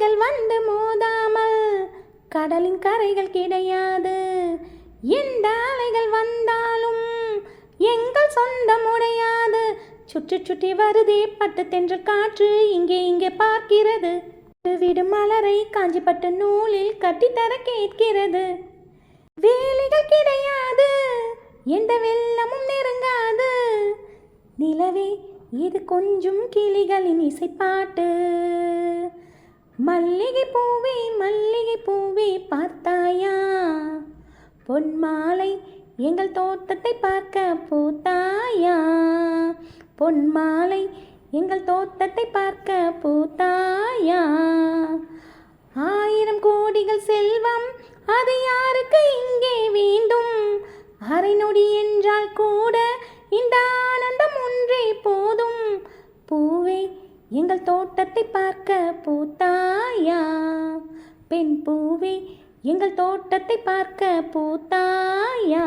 அலைகள் வந்து மோதாமல் கடலின் கரைகள் கிடையாது. எந்த அலைகள் வந்தாலும் எங்கள் சொந்தம் உடையாது. சுற்றி சுற்றி வருதே பட்டு தென்று காற்று இங்கே இங்கே பார்க்கிறது. விடும் மலரை காஞ்சிப்பட்ட நூலில் கட்டித்தர கேட்கிறது. வேலிகள் கிடையாது எந்த வெள்ளமும் நெருங்காது. நிலவே இது கொஞ்சம் கிளிகளின் இசைப்பாட்டு. மல்லிகை பூவே மல்லிகை பூவே பார்த்தாயா? பொன்மாலை எங்கள் தோட்டத்தை பார்க்க பூத்தாயா? பொன்மாலை எங்கள் தோட்டத்தை பார்க்க பூத்தாயா? ஆயிரம் கோடிகள் செல்வம் அது யாருக்கு இங்கே வேண்டும்? அரை நொடி என்றால் கூட இந்த ஆனந்தம் ஒன்றே போதும். பூவே எங்கள் தோட்டத்தை பார்க்க பூத்தா பெண் பூவே எங்கள் தோட்டத்தை பார்க்க பூத்தாயா?